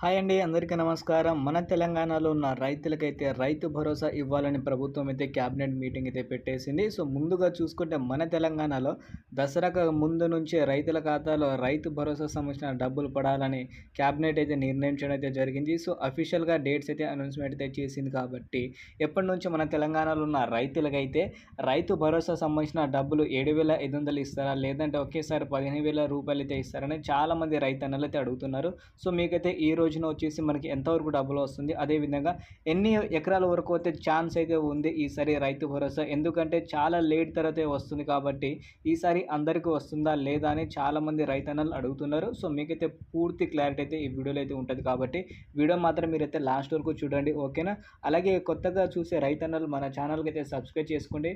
Hi అండి అందరికీ నమస్కారం. మన తెలంగాణలో ఉన్న రైతులకైతే రైతు భరోసా ఇవ్వాలని ప్రభుత్వం అయితే క్యాబినెట్ మీటింగ్ అయితే పెట్టేసింది. సో ముందుగా చూసుకుంటే మన తెలంగాణలో దసరాకు ముందు నుంచే రైతుల ఖాతాలో రైతు భరోసా సంబంధించిన డబ్బులు పడాలని క్యాబినెట్ అయితే నిర్ణయించడం అయితే జరిగింది. సో అఫీషియల్గా డేట్స్ అయితే అనౌన్స్మెంట్ అయితే చేసింది కాబట్టి ఎప్పటి నుంచి మన తెలంగాణలో ఉన్న రైతులకైతే రైతు భరోసా సంబంధించిన డబ్బులు ఏడు వేల ఐదు వందలు ఇస్తారా లేదంటే ఒకేసారి పదిహేను వేల రూపాయలు అయితే ఇస్తారని చాలామంది రైతన్నలు అయితే అడుగుతున్నారు. సో మీకైతే ఈ రోజున వచ్చేసి మనకి ఎంతవరకు డబ్బులు వస్తుంది? అదేవిధంగా ఎన్ని ఎకరాల వరకు అయితే ఛాన్స్ అయితే ఉంది ఈసారి రైతు భరోసా? ఎందుకంటే చాలా లేట్ తర్వాత వస్తుంది కాబట్టి ఈసారి అందరికీ వస్తుందా లేదా అని చాలామంది రైతన్నలు అడుగుతున్నారు. సో మీకైతే పూర్తి క్లారిటీ అయితే ఈ వీడియోలో అయితే ఉంటుంది కాబట్టి వీడియో మాత్రం మీరైతే లాస్ట్ వరకు చూడండి ఓకేనా అలాగే కొత్తగా చూసే రైతన్నలు మన ఛానల్కి అయితే సబ్స్క్రైబ్ చేసుకోండి.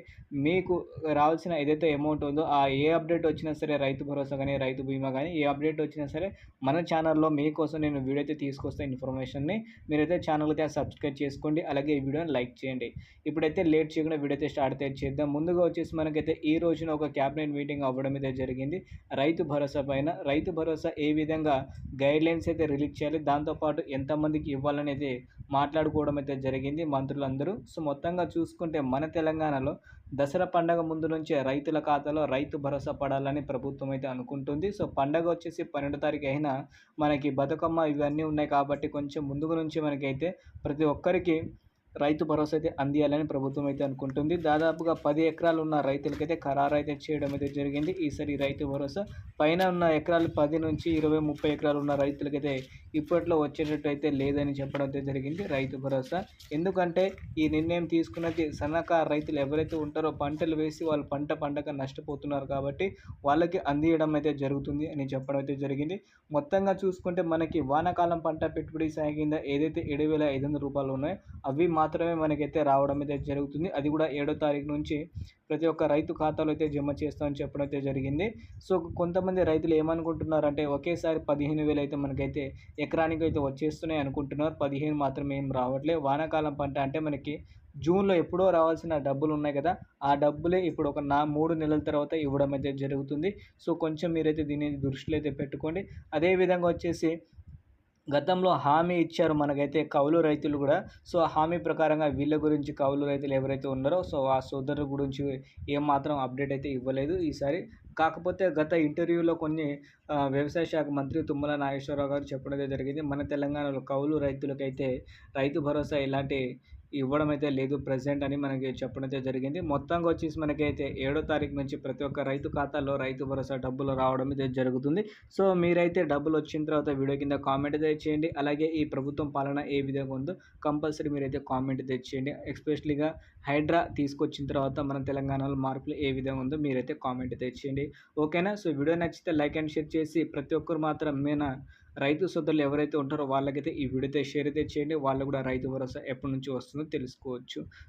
మీకు రావాల్సిన ఏదైతే అమౌంట్ ఉందో ఆ ఏ అప్డేట్ వచ్చినా సరే రైతు భరోసా కానీ రైతు బీమా కానీ ఏ అప్డేట్ వచ్చినా సరే మన ఛానల్లో మీకోసం నేను వీడియో అయితే తీసుకొస్తే ఇన్ఫర్మేషన్ని మీరైతే ఛానల్కి అయితే సబ్స్క్రైబ్ చేసుకోండి. అలాగే ఈ వీడియోని లైక్ చేయండి. ఇప్పుడైతే లేట్ చేయకుండా వీడియో అయితే స్టార్ట్ అయితే చేద్దాం. ముందుగా వచ్చేసి మనకైతే ఈ రోజున ఒక క్యాబినెట్ మీటింగ్ అవ్వడం అయితే జరిగింది. రైతు భరోసా పైన రైతు భరోసా ఏ విధంగా గైడ్ లైన్స్ అయితే రిలీజ్ చేయాలి దాంతోపాటు ఎంతమందికి ఇవ్వాలనేది మాట్లాడుకోవడం అయితే జరిగింది మంత్రులందరూ. సో మొత్తంగా చూసుకుంటే మన తెలంగాణలో దసరా పండగ ముందు నుంచే రైతుల ఖాతాలో రైతు భరోసా పడాలని ప్రభుత్వం అయితే అనుకుంటుంది. సో పండగ వచ్చేసి పన్నెండు తారీఖు అయినా మనకి బతుకమ్మ ఇవన్నీ ఉన్నాయి కాబట్టి కొంచెం ముందుకు నుంచి మనకైతే ప్రతి ఒక్కరికి రైతు భరోసా అయితే అందియాలని ప్రభుత్వం అయితే అనుకుంటుంది. దాదాపుగా పది ఎకరాలు ఉన్న రైతులకైతే ఖరారు అయితే చేయడం అయితే జరిగింది. ఈసారి రైతు భరోసా పైన ఉన్న ఎకరాలు పది నుంచి ఇరవై ముప్పై ఎకరాలు ఉన్న రైతులకైతే ఇప్పట్లో వచ్చేటట్టు అయితే లేదని చెప్పడం అయితే జరిగింది రైతు భరోసా. ఎందుకంటే ఈ నిర్ణయం తీసుకున్నది సన్నకారు రైతులు ఎవరైతే ఉంటారో పంటలు వేసి వాళ్ళు పంట పండగ నష్టపోతున్నారు కాబట్టి వాళ్ళకి అందియడం అయితే జరుగుతుంది అని చెప్పడం అయితే జరిగింది. మొత్తంగా చూసుకుంటే మనకి వానాకాలం పంట పెట్టుబడి సాగిందా? కింద ఏదైతే ఏడు వేల ఐదు వందల రూపాయలు ఉన్నాయో అవి మాత్రమే మనకైతే రావడం అయితే జరుగుతుంది. అది కూడా ఏడో తారీఖు నుంచి ప్రతి ఒక్క రైతు ఖాతాలో అయితే జమ చేస్తామని చెప్పడం అయితే జరిగింది. సో కొంతమంది రైతులు ఏమనుకుంటున్నారంటే ఒకేసారి పదిహేను వేలు అయితే మనకైతే ఎకరానికి అయితే వచ్చేస్తున్నాయి అనుకుంటున్నారు. పదిహేను మాత్రమే ఏం రావట్లేదు వానాకాలం పంట అంటే మనకి జూన్లో ఎప్పుడో రావాల్సిన డబ్బులు ఉన్నాయి కదా ఆ డబ్బులే ఇప్పుడు ఒక నా మూడు నెలల తర్వాత ఇవ్వడం అయితే జరుగుతుంది. సో కొంచెం మీరైతే దీన్ని దృష్టిలో అయితే పెట్టుకోండి. అదేవిధంగా వచ్చేసి గతంలో హామీ ఇచ్చారు మనకైతే కౌలు రైతులు కూడా. సో హామీ ప్రకారంగా వీళ్ళ గురించి కౌలు రైతులు ఎవరైతే ఉన్నారో సో ఆ సోదరుల గురించి ఏమాత్రం అప్డేట్ అయితే ఇవ్వలేదు ఈసారి. కాకపోతే గత ఇంటర్వ్యూలో కొన్ని వ్యవసాయ శాఖ మంత్రి తుమ్మల నాగేశ్వరరావు గారు చెప్పడం జరిగింది. మన తెలంగాణలో కౌలు రైతులకైతే రైతు భరోసా ఇలాంటి ఇవ్వడం అయితే లేదు ప్రజెంట్ అని మనకి చెప్పడం అయితే జరిగింది. మొత్తంగా వచ్చేసి మనకైతే ఏడో తారీఖు నుంచి ప్రతి ఒక్క రైతు ఖాతాలో రైతు భరోసా డబ్బులు రావడం అయితే జరుగుతుంది. సో మీరైతే డబ్బులు వచ్చిన తర్వాత వీడియో కింద కామెంట్ అయితే చేయండి. అలాగే ఈ ప్రభుత్వం పాలన ఏ విధంగా ఉందో కంపల్సరీ మీరైతే కామెంట్ అయితే చేయండి. ఎస్పెషలీగా హైడ్రా తీసుకొచ్చిన తర్వాత మన తెలంగాణలో మార్పులు ఏ విధంగా ఉందో మీరైతే కామెంట్ అయితే చేయండి. ఓకేనా సో వీడియో నచ్చితే లైక్ అండ్ షేర్ చేసి ప్రతి ఒక్కరు మాత్రం మేనా రైతు సోదరులు ఎవరైతే ఉంటారో వాళ్ళకైతే ఈ వీడియో షేర్ అయితే చేయండి. వాళ్ళు కూడా రైతు భరోసా ఎప్పటి నుంచి వస్తుందో తెలుసుకోవచ్చు.